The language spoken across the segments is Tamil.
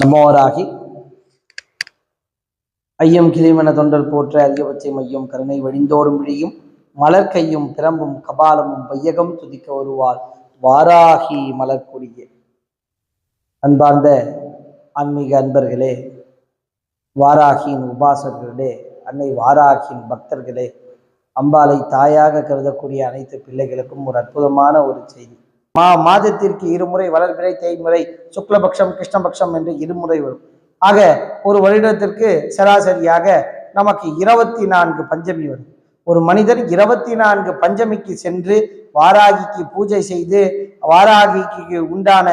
நமோராகி. ஐயம் கிளிமன தொண்டர் போற்ற அதிகபட்சம் மையம் கருணை வழிந்தோறும் விழியும் மலர் கையும் பிரம்பும் கபாலமும் வையகம் துதிக்க வருவாள் வாராகி மலர்கொடியே. அன்பார்ந்த ஆன்மீக அன்பர்களே வாராகியின் உபாசகர்களே அன்னை வாராகியின் பக்தர்களே அம்பாளை தாயாக கருதக்கூடிய அனைத்து பிள்ளைகளுக்கும் ஒரு அற்புதமான ஒரு செய்தி. மா மாதத்திற்கு இருமுறை வளர்பிறை தேய்முறை சுக்லபக்ஷம் கிருஷ்ணபக்ஷம் என்று இருமுறை வரும். ஆக ஒரு வருடத்திற்கு சராசரியாக நமக்கு இருபத்தி நான்கு பஞ்சமி வரும். ஒரு மனிதன் இருபத்தி நான்கு பஞ்சமிக்கு சென்று வாராகிக்கு பூஜை செய்து வாராகிக்கு உண்டான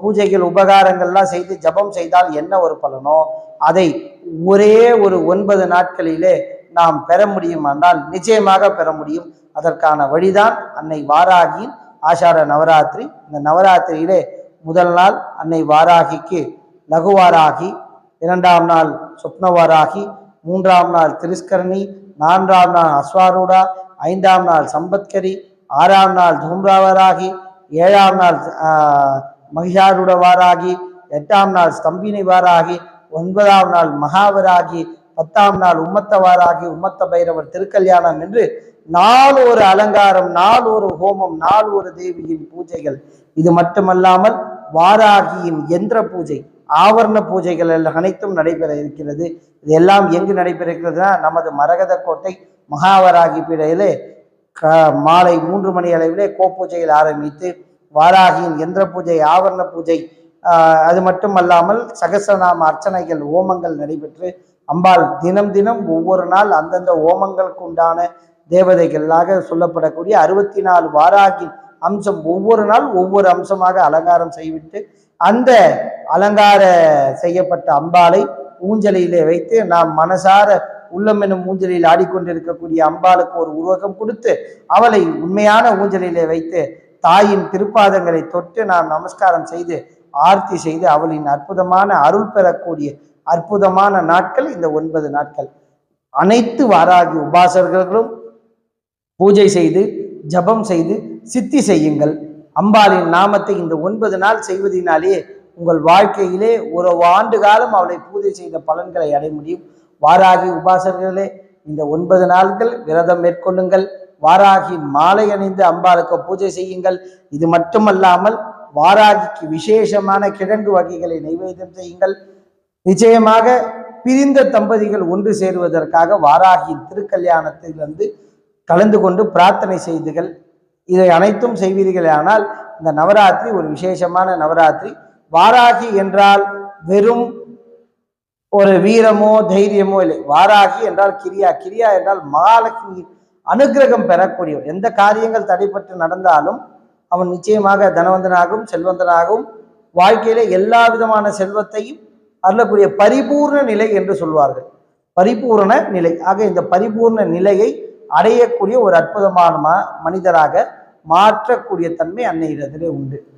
பூஜைகள் உபகாரங்கள்லாம் செய்து ஜபம் செய்தால் என்ன ஒரு பலனோ? அதை ஒரே ஒரு ஒன்பது நாட்களிலே நாம் பெற முடியும் என்றால் நிச்சயமாக பெற முடியும். அதற்கான வழிதான் அன்னை வாராகியின் ஆஷாட நவராத்திரி. இந்த நவராத்திரியிலே முதல் நாள் அன்னை வாராகிக்கு லகுவாராகி இரண்டாம் நாள் சொப்னவாராகி மூன்றாம் நாள் திருஸ்கரணி நான்காம் நாள் அஸ்வாரூடா ஐந்தாம் நாள் சம்பத்கரி ஆறாம் நாள் தூம்ராவராகி ஏழாம் நாள் மகிஷாருடவாராகி எட்டாம் நாள் ஸ்தம்பினி வாராகி ஒன்பதாம் நாள் மகாவராகி பத்தாம் நாள் உம்மத்தவாராகி உம்மத்த பைரவர் திருக்கல்யாணம் என்று நாள் ஒரு அலங்காரம் நாள் ஒரு ஹோமம் நாள் ஒரு தேவியின் பூஜைகள். இது மட்டுமல்லாமல் வாராகியின் எந்திர பூஜை ஆவரண பூஜைகள் எல்லாம் அனைத்தும் நடைபெற இருக்கிறது. இது எல்லாம் எங்கு நடைபெற இருக்கிறதுனா நமது மரகத கோட்டை மகாவராகி பீடையிலே க மாலை மூன்று மணி அளவிலே கோப்பூஜையில் ஆரம்பித்து வாராகியின் எந்திர பூஜை ஆவரண பூஜை அது மட்டுமல்லாமல் சகசநாம அர்ச்சனைகள் ஓமங்கள் நடைபெற்று அம்பாள் தினம் தினம் ஒவ்வொரு நாள் அந்தந்த ஓமங்களுக்கு உண்டான தேவதைகளாக சொல்லப்படக்கூடிய அறுபத்தி நாலு வாராகி அம்சம் ஒவ்வொரு நாள் ஒவ்வொரு அம்சமாக அலங்காரம் செய்விட்டு அந்த அலங்கார செய்யப்பட்ட அம்பாளை ஊஞ்சலிலே வைத்து நாம் மனசார உள்ளம் என்னும் ஊஞ்சலில் ஆடிக்கொண்டிருக்கக்கூடிய அம்பாளுக்கு ஒரு உருவகம் கொடுத்து அவளை உண்மையான ஊஞ்சலிலே வைத்து தாயின் திருப்பாதங்களை தொட்டு நாம் நமஸ்காரம் செய்து ஆர்த்தி செய்து அவளின் அற்புதமான அருள் பெறக்கூடிய அற்புதமான நாட்கள் இந்த ஒன்பது நாட்கள். அனைத்து வாராகி உபாசகர்களும் பூஜை செய்து ஜபம் செய்து சித்தி செய்யுங்கள். அம்பாளின் நாமத்தை இந்த ஒன்பது நாள் செய்வதனாலே உங்கள் வாழ்க்கையிலே ஒரு ஆண்டு காலம் அவளை பூஜை செய்த பலன்களை அடைய முடியும். வாராகி உபாசகர்களே இந்த ஒன்பது நாட்கள் விரதம் மேற்கொள்ளுங்கள். வாராகி மாலை அணிந்து அம்பாளுக்கு பூஜை செய்யுங்கள். இது மட்டுமல்லாமல் வாராகிக்கு விசேஷமான கிழங்கு வகைகளை நைவேத்தியம் செய்யுங்கள். நிச்சயமாக பிரிந்த தம்பதிகள் ஒன்று சேருவதற்காக வாராகியின் திருக்கல்யாணத்தில் வந்து கலந்து கொண்டு பிரார்த்தனை செய்துகள். இதை அனைத்தும் செய்வீர்களானால் இந்த நவராத்திரி ஒரு விசேஷமான நவராத்திரி. வாராகி என்றால் வெறும் ஒரு வீரமோ தைரியமோ இல்லை. வாராகி என்றால் கிரியா. கிரியா என்றால் மகாலட்சுமி அனுக்கிரகம் பெறக்கூடியவர். எந்த காரியங்கள் தடைப்பட்டு நடந்தாலும் அவன் நிச்சயமாக தனவந்தனாகவும் செல்வந்தனாகவும் வாழ்க்கையில எல்லா விதமான செல்வத்தையும் அருளக்கூடிய பரிபூர்ண நிலை என்று சொல்வார்கள். பரிபூரண நிலை. ஆக இந்த பரிபூர்ண நிலையை அடையக்கூடிய ஒரு அற்புதமான ம- மனிதராக மாற்றக்கூடிய தன்மை அன்னையிடத்திலே உண்டு.